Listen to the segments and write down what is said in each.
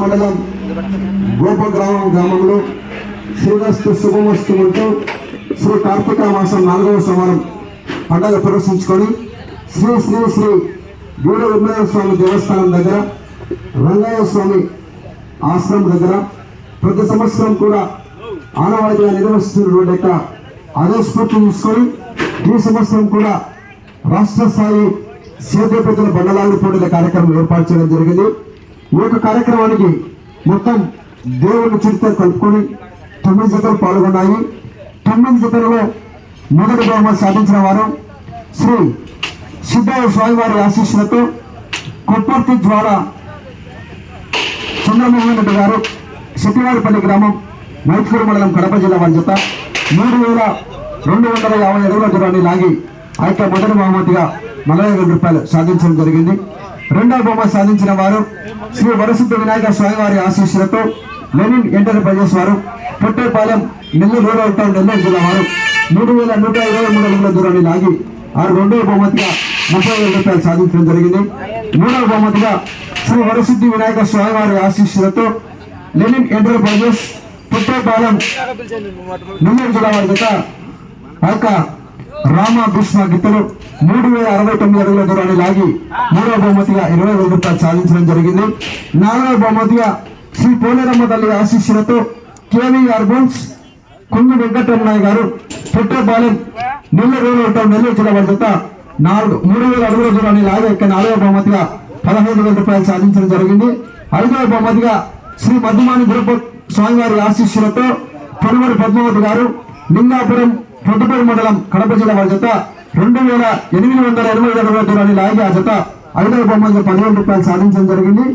మండలం గోపగ్రామం గ్రామంలో శ్రీరస్తు శుభమస్తు అంటూ శ్రీ కార్తీక మాసం నాలుగవ సోమవారం పండగ ప్రదర్శించుకొని శ్రీ శ్రీ శ్రీ గూడ వెంకటేశ్వర స్వామి దేవస్థానం దగ్గర రంగయ్య స్వామి ఆశ్రమం దగ్గర ప్రతి సంవత్సరం కూడా ఆనవాయితీగా నిర్వహిస్తున్నటువంటి యొక్క అదే స్ఫూర్తి తీసుకొని ఈ సంవత్సరం కూడా రాష్ట్ర స్థాయి సేద్యపతుల బండలాగుడు పోటీల కార్యక్రమం ఏర్పాటు చేయడం జరిగింది. ఈ యొక్క కార్యక్రమానికి మొత్తం దేవుని చరిత్ర కలుపుకొని తొమ్మిది జతలు పాల్గొన్నాయి. తొమ్మిది జతలలో మొదటి బహుమతి సాధించిన వారు శ్రీ సిద్ధయ్య స్వామివారి ఆశీస్సులతో కొప్పర్తి ద్వారా చంద్రమోహన్ రెడ్డి గారు శెట్టివారిపల్లి గ్రామం మైత్కూరు మండలం కడప జిల్లా వారి జత మూడు వేల రెండు వందల యాభై అడుగుల దూరాన్ని లాగి ఆ యొక్క మొదటి బహుమతిగా నలభై వేల రూపాయలు సాధించడం జరిగింది. రెండవ బహుమతి సాధించిన వారు శ్రీ వరసిద్ధ వినాయక స్వామివారి ఆశీస్సులతో లెనిన్ ఎంటర్ప్రైజెస్ వారు పొట్టేపాలెం నెల్లూరు రూరల్ టౌన్ నెల్లూరు జిల్లా వారు. మూడు వేల నూట ఇరవై మూడు అడుగుల దూరాన్ని లాగి ఆ రెండవ బహుమతిగా ముప్పై వేల రూపాయలు సాధించడం జరిగింది. మూడవ బహుమతిగా శ్రీ వరసిద్ధి వినాయక స్వామివారి ఆశీస్సులతో లెనిన్ ఎంటర్ప్రైజెస్ పుట్టేపాలెం నెల్లూరు జిల్లా వారి యొక్క రామకృష్ణ గీతలు మూడు వేల అరవై తొమ్మిది అడుగుల దూరాన్ని లాగి మూడవ బహుమతిగా ఇరవై వేల రూపాయలు సాధించడం జరిగింది. నాలుగవ బహుమతిగా శ్రీ పోలేరమ్మ తల్లి ఆశీస్సులతో కేవీ అర్బన్స్ కుంగు వెంకటరమణయ్య గారు పుట్టపాలెం నెల్లూరు రూరల్ నెల్లూరు జిల్లా వారి జత నాలుగు మూడు వేల అడుగుల దూరాన్ని లాగి ఇక్కడ నాలుగవ బహుమతిగా పదహైదు వేల రూపాయలు సాధించడం జరిగింది. ఐదవ బహుమతిగా శ్రీ మధుమాని గురుపు స్వామివారి ఆశీస్సులతో పొనుమడి పద్మావతి గారు లింగాపురం పొద్దుపూడి మండలం కడప జిల్లా వారి జత రెండు వేల ఎనిమిది వందల ఎనభై ఐదు అడుగుల దూరాన్ని లాగి ఆ జత ఐదవ బహుమతిగా పదివేల రూపాయలు సాధించడం జరిగింది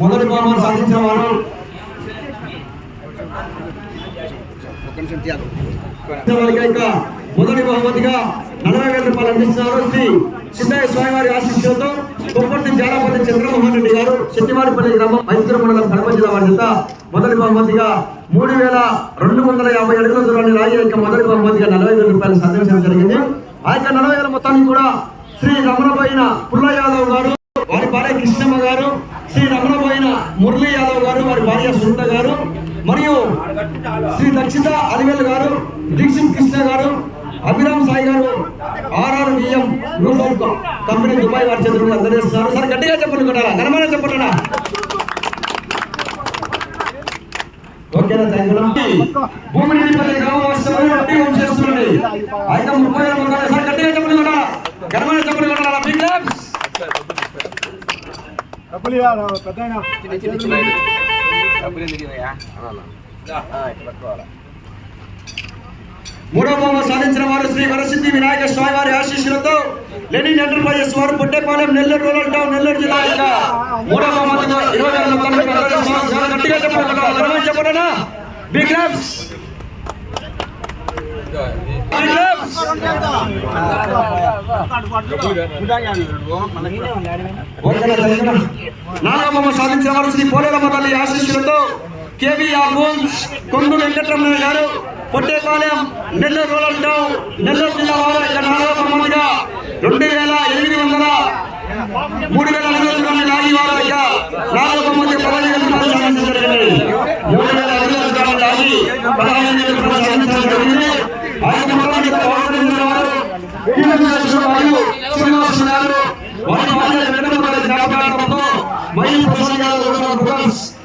మొదటి బహుమతి సాధించిన వారు ఇంకా మొదటి బహుమతిగా నలభై వేల రూపాయలు అందిస్తున్నారు శ్రీ సిద్ధయ్య స్వామివారి ఆశీస్సులతో కొప్పటి జాలపతి చంద్రమోహన్ రెడ్డి గారు శెట్టివారిపల్లి గ్రామం మైత్రి మండలం కడప జిల్లా వారి చేత మొదటి బహుమతిగా మూడు వేల రెండు వందల యాభై అడుగుల దూరాన్ని రాయి యొక్క మొదటి బహుమతిగా నలభై వేల రూపాయలు సాధించడం జరిగింది. ఆ యొక్క నలభై వేల మొత్తానికి కూడా శ్రీ రమణబోయిన పుల్ల యాదవ్ గారు వారి భార్య కృష్ణమ్మ గారు శ్రీ రమణబోయిన మురళీ యాదవ్ గారు వారి భార్య సునీత గారు మరియు శ్రీ దక్షిత అలివేల్ గారు దీక్షిత్ కృష్ణ గారు అభిరామ్ సాయి గారు RR BM group of company Dubai వారి చేతులు అందజేస్తున్నారు. సార్ గట్టిగా చెప్పండి కొట్టాలా? ఘనమైన చెప్పండి ఓకేనా భూమి నుండి పది గ్రామ వాస్తవాలు వడ్డీ ముప్పై వేల మంది. సార్ గట్టిగా చెప్పండి కొట్టాలా? ఘనమైన చెప్పండి కొట్టాలా? Big claps. మూడో బహుమతి సాధించిన వారు శ్రీ వరసిద్ధి వినాయక స్వామి వారి ఆశీస్సులతో లెనిన్ ఎంటర్ప్రైజెస్ వారు పుట్టేపాలెం నెల్లూరు రూరల్ టౌన్ నెల్లూరు జిల్లా యొక్క మూడో బహుమతిగా ఇరవై వేల గట్టిగా చెప్పండి ఘనమైన బిగ్ క్లాప్స్ బిగ్ నాగమ్మ సాధించిన వారు శ్రీ పోలేరమ్మ తల్లి ఆశీస్సులతో కేబీఆర్ బోన్స్ కొంగు వెంకటరమణ గారు పొట్టేపాలెం నెల్లూరు రూరల్ టౌన్ నెల్లూరు జిల్లా వారు ఇక్కడ నాలుగవ బహుమతిగా రెండు వేల ఎనిమిది వందల మూడు వేల ఐదు వందల లాగి వారు ఇక నాలుగవ బహుమతి పదహైదు వేల జరిగింది. మూడు వేల ఐదు వందల లాగి పదహైదు జరిగింది. ఆ యొక్క వారు గారు వారి భార్య వెంకటరమణ ప్రసాద్ గారు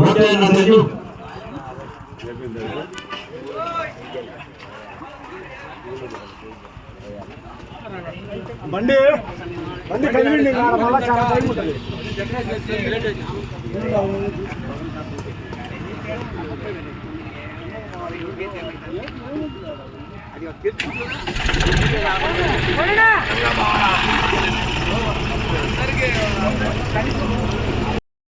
ఓకే అన్న థ్యాంక్ యూ బండి బండి కదిలిండి మళ్ళీ చాలా టైం ఉంటుంది Thank you. ಅದಕ್ಕೆ ಎಷ್ಟು ದುಡ್ಡು ಕೊಡಿ